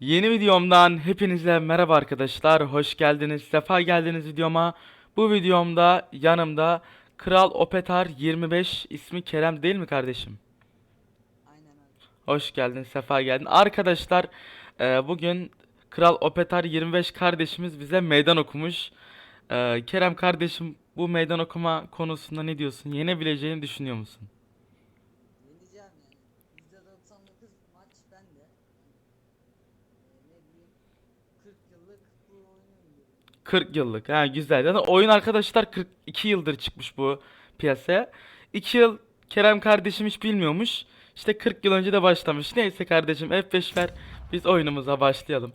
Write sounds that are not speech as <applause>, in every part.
Yeni videomdan hepinize merhaba arkadaşlar. Hoş geldiniz. Sefa geldiniz videoma. Bu videomda yanımda Kral Opetar 25 ismi Kerem değil mi kardeşim? Aynen abi. Hoş geldin, sefa geldin. Arkadaşlar e, bugün Kral Opetar 25 kardeşimiz bize meydan okumuş. E, Kerem kardeşim bu meydan okuma konusunda ne diyorsun? Yenebileceğini düşünüyor musun? Yeneceğim yani. %99 maç bende. Ee, ne bileyim 40 yıllık bu oyunu oynuyorum. 40 yıllık. Ha güzel. Zaten oyun arkadaşlar 42 yıldır çıkmış bu piyasaya. 2 yıl Kerem kardeşim hiç bilmiyormuş. İşte 40 yıl önce de başlamış. Neyse kardeşim F5 ver. Biz oyunumuza başlayalım.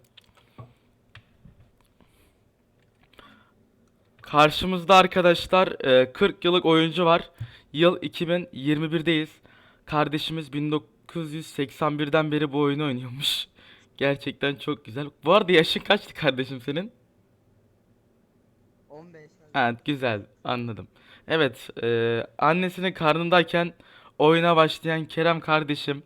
Karşımızda arkadaşlar e, 40 yıllık oyuncu var. Yıl 2021'deyiz. Kardeşimiz 1981'den beri bu oyunu oynuyormuş. Gerçekten çok güzel. Bu arada yaşın kaçtı kardeşim senin? 15 abi. Ha, güzel anladım. Evet, e, annesinin karnındayken oyuna başlayan Kerem kardeşim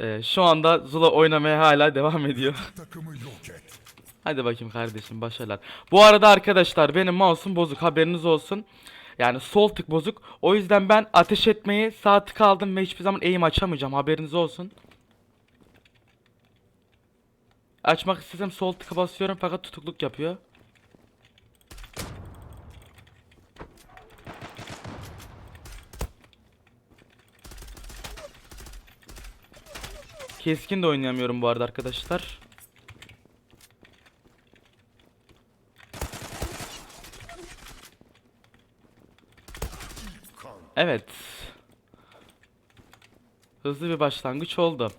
e, şu anda Zula oynamaya hala devam ediyor. <laughs> takımı yok et. Hadi bakayım kardeşim başarılar. Bu arada arkadaşlar benim mouse'um bozuk haberiniz olsun. Yani sol tık bozuk. O yüzden ben ateş etmeyi sağ tık aldım ve hiçbir zaman aim açamayacağım haberiniz olsun. Açmak istesem sol tıka basıyorum fakat tutukluk yapıyor. Keskin de oynayamıyorum bu arada arkadaşlar. Evet. Hızlı bir başlangıç oldu.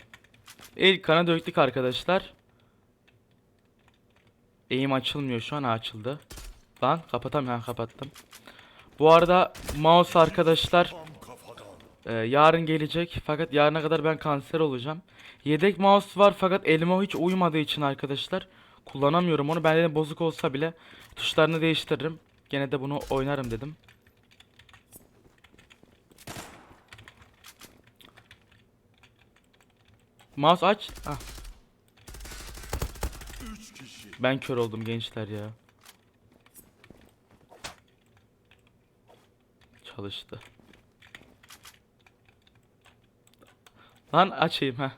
İlk kana döktük arkadaşlar. Eğim açılmıyor şu an açıldı. Lan kapatamıyorum kapattım. Bu arada mouse arkadaşlar e, yarın gelecek fakat yarına kadar ben kanser olacağım. Yedek mouse var fakat elime hiç uymadığı için arkadaşlar kullanamıyorum onu. Ben dedim bozuk olsa bile tuşlarını değiştiririm. Gene de bunu oynarım dedim. Mouse aç. Ah. Ben kör oldum gençler ya. Çalıştı. Lan açayım ha.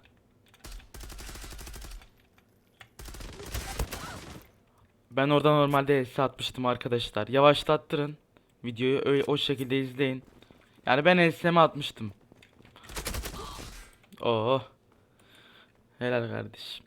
Ben orada normalde HS atmıştım arkadaşlar. Yavaşlattırın. Videoyu öyle, o şekilde izleyin. Yani ben HS'mi atmıştım. Oo. Helal kardeşim.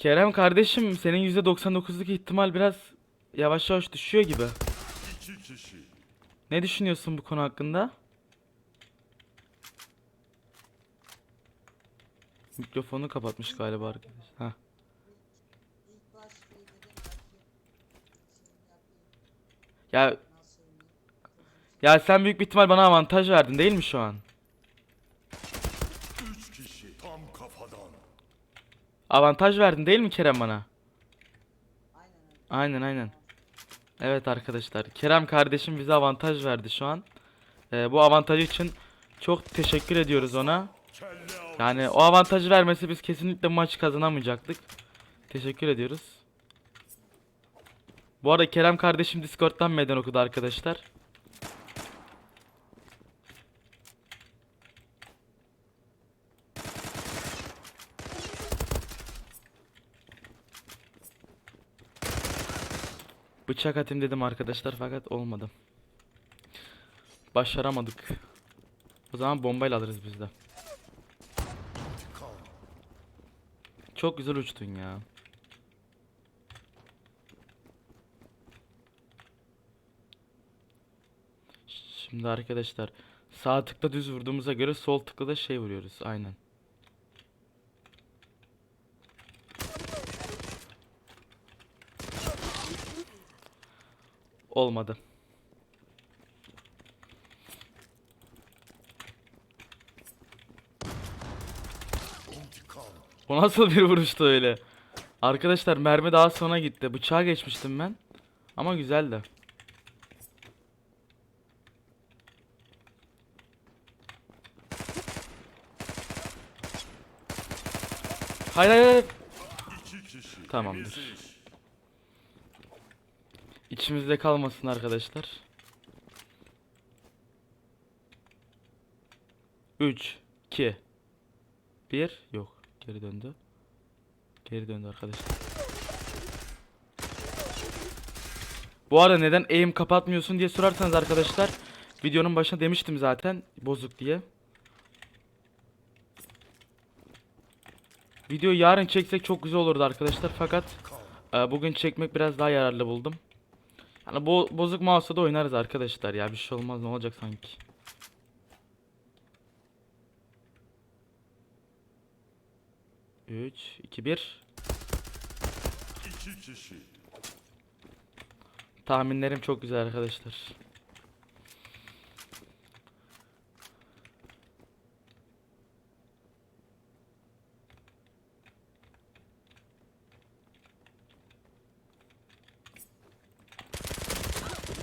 Kerem kardeşim senin %99'luk ihtimal biraz yavaş yavaş düşüyor gibi. Ne düşünüyorsun bu konu hakkında? Mikrofonu kapatmış galiba arkadaş. Ha. Ya ya sen büyük bir ihtimal bana avantaj verdin değil mi şu an? Avantaj verdin değil mi Kerem bana? Aynen. Aynen. Evet arkadaşlar. Kerem kardeşim bize avantaj verdi şu an. Ee, bu avantajı için çok teşekkür ediyoruz ona. Yani o avantajı vermesi biz kesinlikle bu maçı kazanamayacaktık. Teşekkür ediyoruz. Bu arada Kerem kardeşim Discord'dan meydan okudu arkadaşlar. Bıçak atayım dedim arkadaşlar fakat olmadı. Başaramadık. O zaman bombayla alırız biz de. Çok güzel uçtun ya. Şimdi arkadaşlar sağ tıkla düz vurduğumuza göre sol tıkla da şey vuruyoruz aynen. olmadı. O nasıl bir vuruştu öyle? Arkadaşlar mermi daha sona gitti. Bıçağa geçmiştim ben. Ama güzeldi. Hayır hayır hayır. Tamamdır. İçimizde kalmasın arkadaşlar. 3 2 1 yok. Geri döndü. Geri döndü arkadaşlar. Bu arada neden aim kapatmıyorsun diye sorarsanız arkadaşlar videonun başında demiştim zaten bozuk diye. Video yarın çeksek çok güzel olurdu arkadaşlar fakat e, bugün çekmek biraz daha yararlı buldum. Yani bu bozuk mouse'la da oynarız arkadaşlar ya bir şey olmaz ne olacak sanki. Üç, iki, bir. İki kişi. Tahminlerim çok güzel arkadaşlar.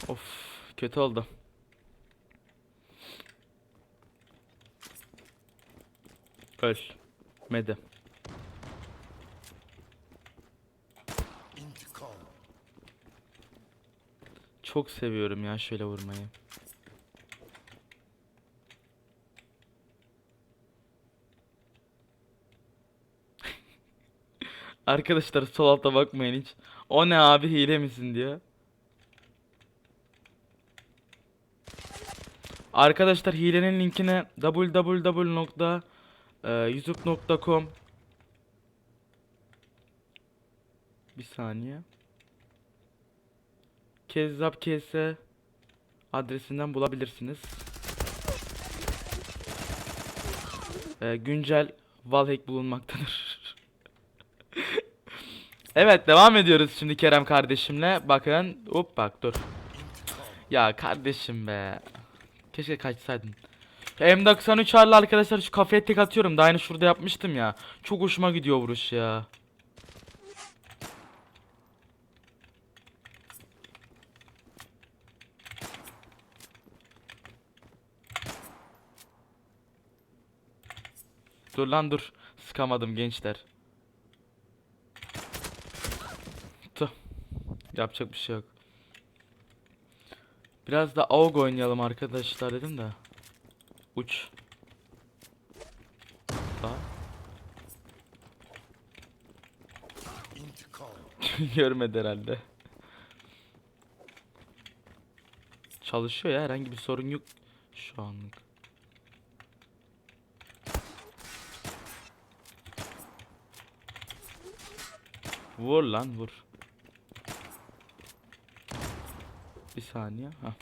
Of, kötü oldu. Ölmedi. İntikam. Çok seviyorum ya şöyle vurmayı. <laughs> Arkadaşlar sol alta bakmayın hiç. O ne abi hile misin diye. Arkadaşlar hilenin linkine www.youtube.com Bir saniye. Kezzap KS adresinden bulabilirsiniz. Ee, güncel wallhack bulunmaktadır. <laughs> evet devam ediyoruz şimdi Kerem kardeşimle. Bakın hop bak dur. Ya kardeşim be. Keşke kaçsaydın. M93 R'la arkadaşlar şu kafeye tek atıyorum. Daha aynı şurada yapmıştım ya. Çok hoşuma gidiyor vuruş ya. Dur lan dur. Sıkamadım gençler. Tuh. Yapacak bir şey yok. Biraz da AUG oynayalım arkadaşlar dedim de. Uç. Daha. <laughs> Görmedi herhalde. Çalışıyor ya herhangi bir sorun yok şu anlık. Vur lan vur. Bir saniye. Ha.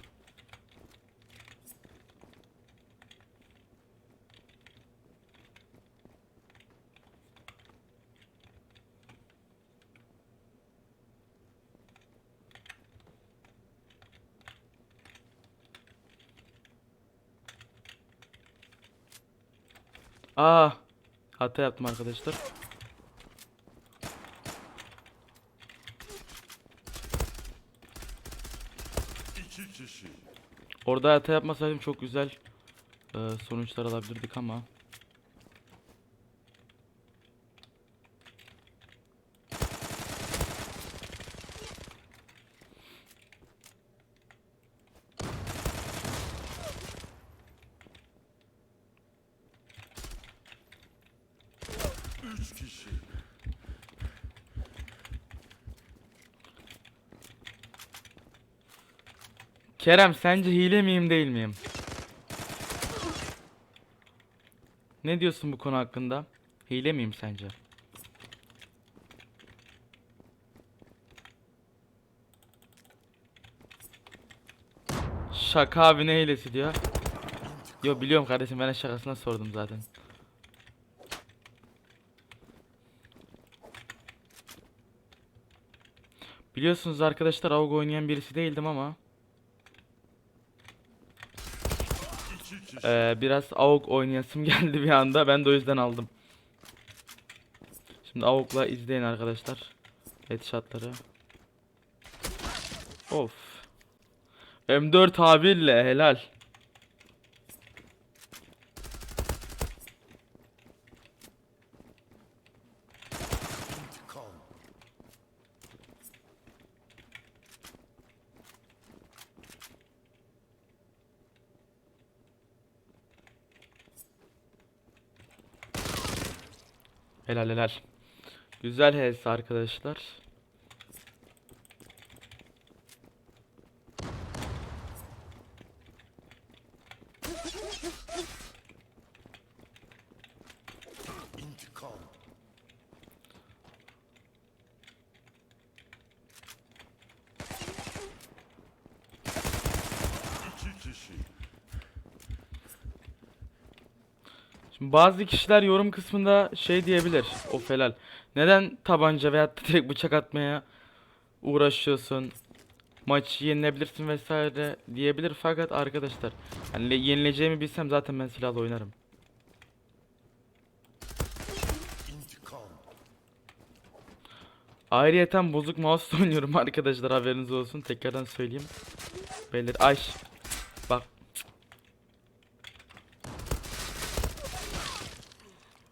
Aa, hata yaptım arkadaşlar. İki kişi. Orada hata yapmasaydım çok güzel e, sonuçlar alabilirdik ama. Üç kişi. Kerem sence hile miyim değil miyim? Ne diyorsun bu konu hakkında? Hile miyim sence? Şaka abi ne hilesi diyor. Yo biliyorum kardeşim ben şakasına sordum zaten. Biliyorsunuz arkadaşlar AUG oynayan birisi değildim ama İki kişi. Ee, biraz AUG oynayasım <laughs> geldi bir anda. Ben de o yüzden aldım. Şimdi avukla izleyin arkadaşlar. Headshotları. Of. M4 abiyle helal. Helal helal. Güzel HS arkadaşlar. İki kişi. Şimdi bazı kişiler yorum kısmında şey diyebilir. Of helal. Neden tabanca veya da direkt bıçak atmaya uğraşıyorsun? Maçı yenilebilirsin vesaire diyebilir fakat arkadaşlar yani le- yenileceğimi bilsem zaten ben silahla oynarım. Ayrıyeten bozuk mouse <laughs> oynuyorum arkadaşlar haberiniz olsun. Tekrardan söyleyeyim. Beyler ay. Bak.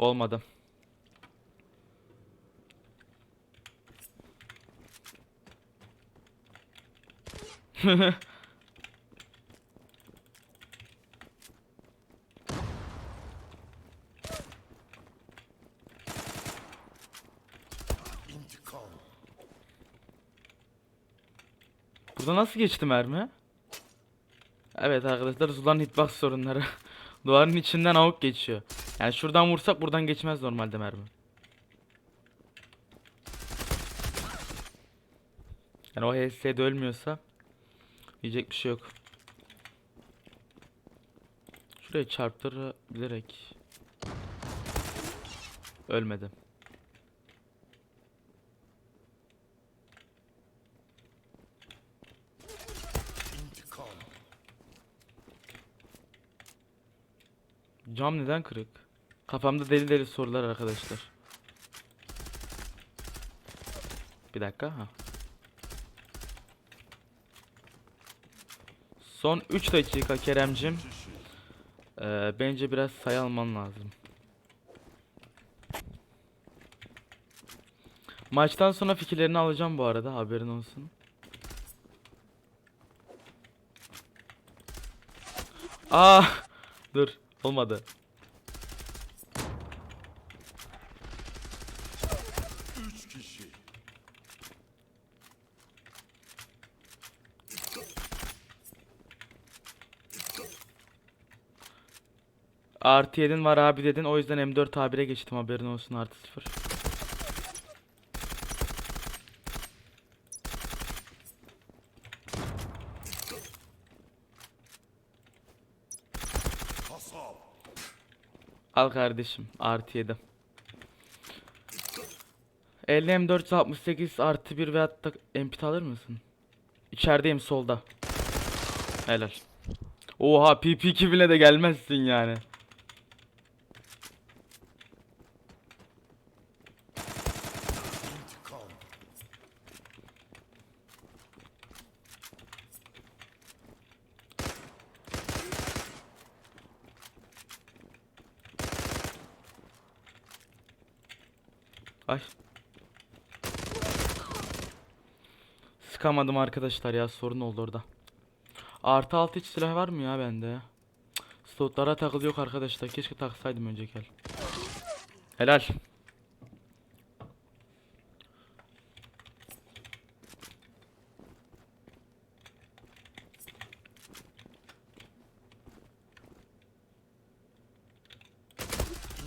Olmadı. <laughs> Burada nasıl geçti mermi? Evet arkadaşlar Zula'nın hitbox sorunları. <laughs> Duvarın içinden avuk geçiyor. Yani şuradan vursak buradan geçmez normalde mermi. Yani o HS'de ölmüyorsa diyecek bir şey yok. Şuraya çarptırabilerek ölmedi. İntikam. Cam neden kırık? Kafamda deli deli sorular arkadaşlar. Bir dakika ha. Son 3 dakika Keremcim. Ee, bence biraz sayı alman lazım. Maçtan sonra fikirlerini alacağım bu arada haberin olsun. Aa, dur olmadı. Üç kişi. Artı yedin var abi dedin o yüzden M4 tabire geçtim haberin olsun artı sıfır. Al kardeşim artı 7. 50 M468 artı 1 ve hatta MP alır mısın? İçerideyim solda. Helal. Oha PP2 bile de gelmezsin yani. İntikam. Ay. Sıkamadım arkadaşlar ya sorun oldu orada. Artı altı hiç silah var mı ya bende? Slotlara takılı yok arkadaşlar. Keşke taksaydım önceki el. Helal.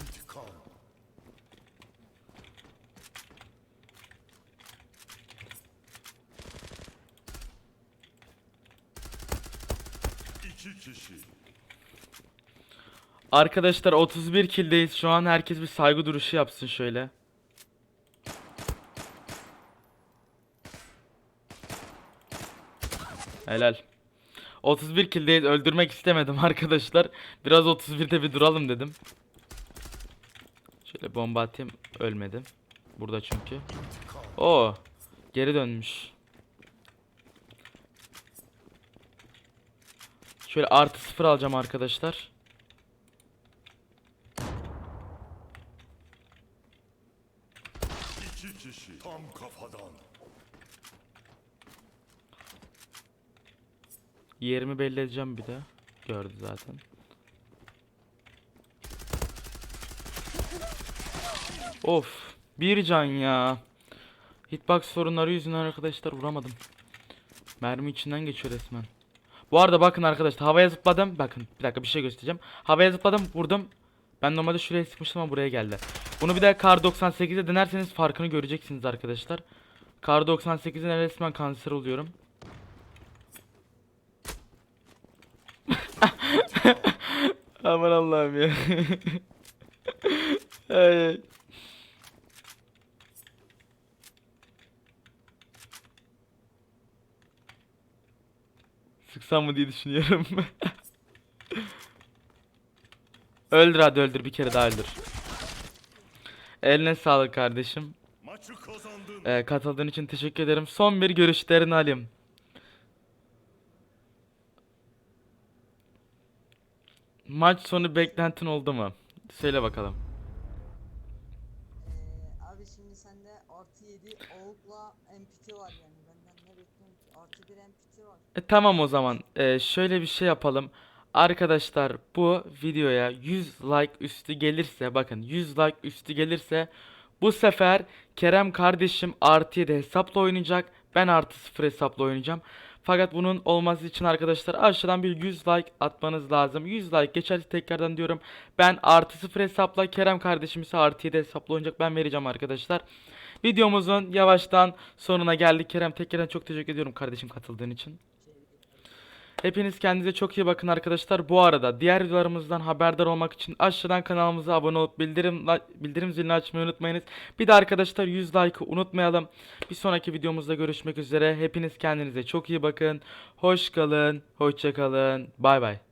İntikam. İki kişi. Arkadaşlar 31 killdeyiz şu an. Herkes bir saygı duruşu yapsın şöyle. Helal. 31 killdeyiz. Öldürmek istemedim <laughs> arkadaşlar. Biraz 31'de bir duralım dedim. Şöyle bomba atayım. Ölmedim. burada çünkü. Oo, geri dönmüş. Şöyle artı sıfır alacağım arkadaşlar. İki kişi. Tam kafadan. Yerimi belli edeceğim bir de. Gördü zaten. Of. Bir can ya. Hitbox sorunları yüzünden arkadaşlar vuramadım. Mermi içinden geçiyor resmen. Bu arada bakın arkadaşlar havaya zıpladım. Bakın bir dakika bir şey göstereceğim. Havaya zıpladım vurdum. Ben normalde şuraya sıkmıştım ama buraya geldi. Bunu bir de Kar 98'de denerseniz farkını göreceksiniz arkadaşlar. Kar 98'de resmen kanser oluyorum. <laughs> Aman Allah'ım ya. <laughs> ay. Sıksam mı diye düşünüyorum. <laughs> öldür hadi öldür bir kere daha öldür. Eline sağlık kardeşim. Ee, katıldığın için teşekkür ederim. Son bir görüşlerini alayım. Maç sonu beklentin oldu mu? Söyle bakalım. Ee, abi şimdi sende artı 7 oğukla MPT var yani benden ne bekliyorum ki? Artı 1 MPT var. E, tamam o zaman. Ee, şöyle bir şey yapalım. Arkadaşlar bu videoya 100 like üstü gelirse bakın 100 like üstü gelirse bu sefer Kerem kardeşim artı 7 hesapla oynayacak. Ben artı 0 hesapla oynayacağım. Fakat bunun olması için arkadaşlar aşağıdan bir 100 like atmanız lazım. 100 like geçerse tekrardan diyorum. Ben artı 0 hesapla Kerem kardeşim ise artı 7 hesapla oynayacak. Ben vereceğim arkadaşlar. Videomuzun yavaştan sonuna geldik. Kerem tekrardan çok teşekkür ediyorum kardeşim katıldığın için. Hepiniz kendinize çok iyi bakın arkadaşlar. Bu arada diğer videolarımızdan haberdar olmak için aşağıdan kanalımıza abone olup bildirim bildirim zilini açmayı unutmayınız. Bir de arkadaşlar 100 like'ı unutmayalım. Bir sonraki videomuzda görüşmek üzere. Hepiniz kendinize çok iyi bakın. Hoş kalın, hoşça kalın. Bay bay.